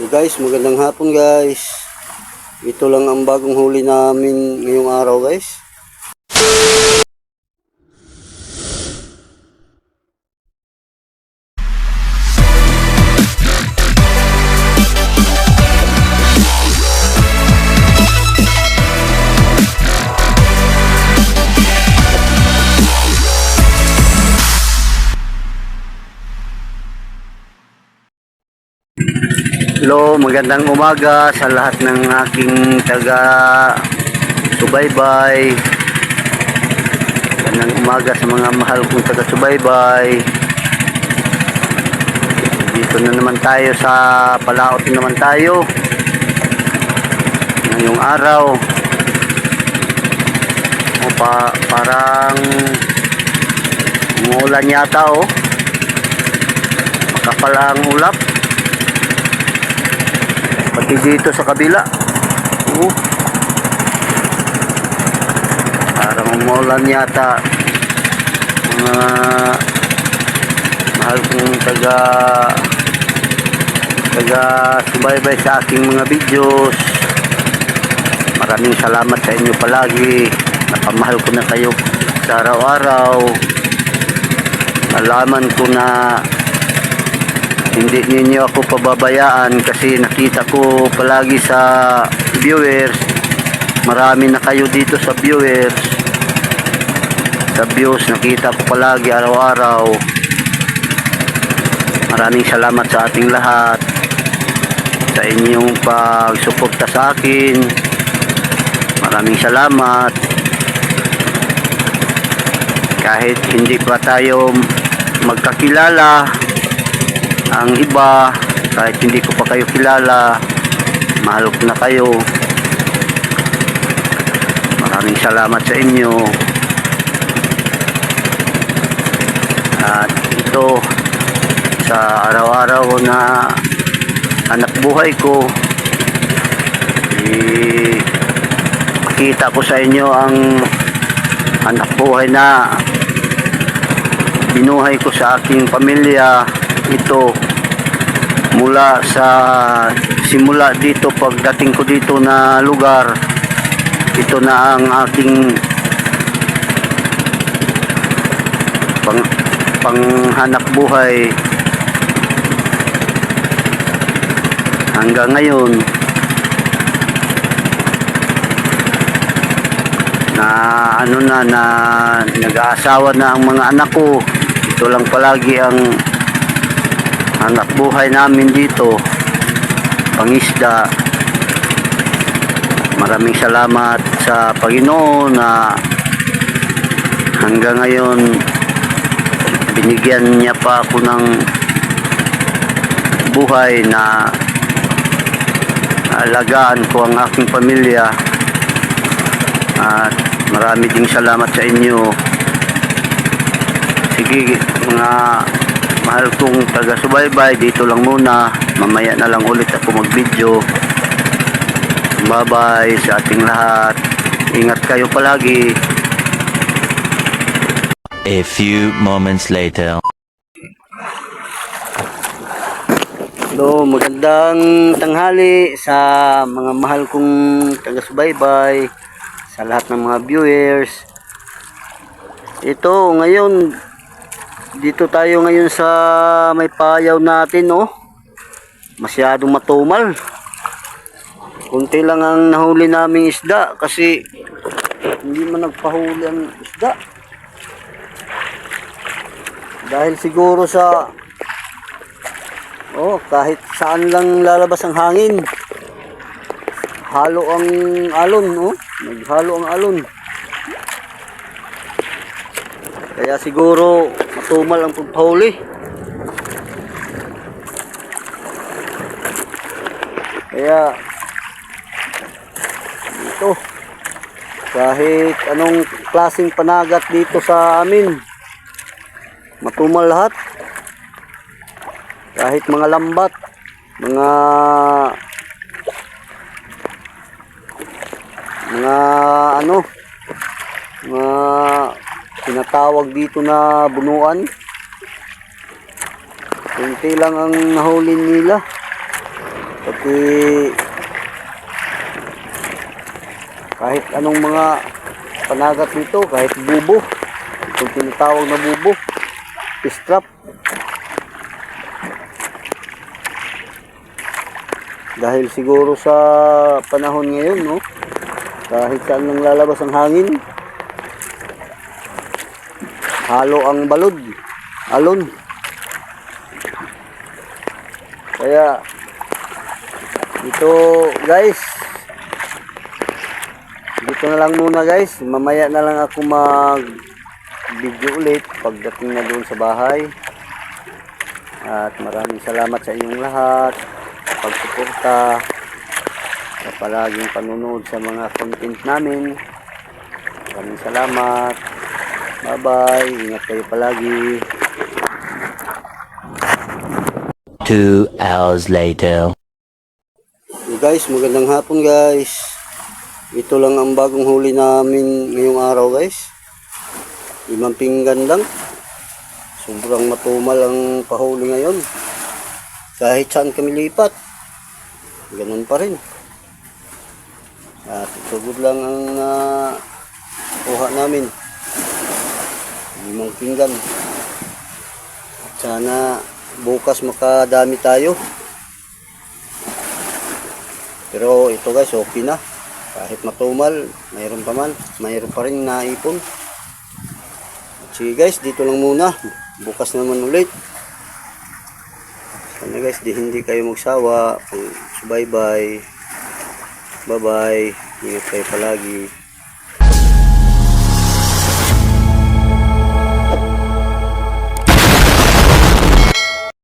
Hey guys, magandang hapon guys. Ito lang ang bagong huli namin ngayong araw guys. Hello, magandang umaga sa lahat ng aking taga subaybay. Magandang umaga sa mga mahal kong taga subaybay. Dito na naman tayo sa palaot na naman tayo. Ngayong araw. O pa, parang umuulan yata oh. Makapal ang ulap pati dito sa kabila. Uh, parang umulan yata. Mga mahal kong taga taga subaybay sa aking mga videos. Maraming salamat sa inyo palagi. Napamahal ko na kayo sa araw-araw. Alaman ko na hindi ninyo ako pababayaan kasi nakita ko palagi sa viewers. Marami na kayo dito sa viewers. Sa views nakita ko palagi araw-araw. Maraming salamat sa ating lahat. Sa inyong pagsuporta sa akin. Maraming salamat. Kahit hindi pa tayo magkakilala ang iba kahit hindi ko pa kayo kilala mahal ko na kayo. Maraming salamat sa inyo. At ito sa araw-araw na anak buhay ko eh, makita ko sa inyo ang anak buhay na binuhay ko sa aking pamilya ito mula sa simula dito pagdating ko dito na lugar ito na ang aking pang panghanap buhay. Hanggang ngayon na ano na na nag-aasawa na ang mga anak ko. Ito lang palagi ang anak buhay namin dito. Pangisda. Maraming salamat sa Panginoon na hanggang ngayon binigyan niya pa ako ng buhay na alagaan ko ang aking pamilya. At marami ding salamat sa inyo. Sige mga mahal kong taga-subaybay dito lang muna. Mamaya na lang ulit ako mag video bye bye sa ating lahat. Ingat kayo palagi. A few moments later. Hello, magandang tanghali sa mga mahal kong taga-subaybay sa lahat ng mga viewers. Ito ngayon dito tayo ngayon sa may payaw natin no masyadong matumal. Kunti lang ang nahuli naming isda kasi hindi man nagpahuli ang isda. Dahil siguro sa oh kahit saan lang lalabas ang hangin halo ang alon oh. Naghalo ang alon. Kaya siguro matumal ang pagpahuli. Kaya dito kahit anong klaseng panagat dito sa amin matumal lahat kahit mga lambat mga mga ano tinatawag dito na bunuan kunti lang ang nahuli nila Pati kahit anong mga panagat dito, kahit bubo, itong tinatawag na bubo, fish trap. Dahil siguro sa panahon ngayon, no? Kahit saan nang lalabas ang hangin, halo ang balod, alon. Kaya, ito guys, dito na lang muna guys. Mamaya na lang ako mag video ulit pagdating na doon sa bahay. At maraming salamat sa inyong lahat pagsuporta sa palaging panunod sa mga content namin. Maraming salamat. Bye-bye. Ingat kayo palagi. Two hours later. So guys, magandang hapon guys. Ito lang ang bagong huli namin ngayong araw guys. Limang pinggan lang. Sobrang matumal ang pahuli ngayon. Kahit saan kami lipat. Ganun pa rin. At sugod lang ang ah, kuha namin. Limang pinggan. At sana bukas makadami tayo. Pero ito guys, okay na. Kahit matumal, mayroon pa man. Mayroon pa rin naipon. Sige guys, dito lang muna. Bukas naman ulit. Sana guys, di hindi kayo magsawa. Bye bye. Bye bye. Ingat kayo palagi.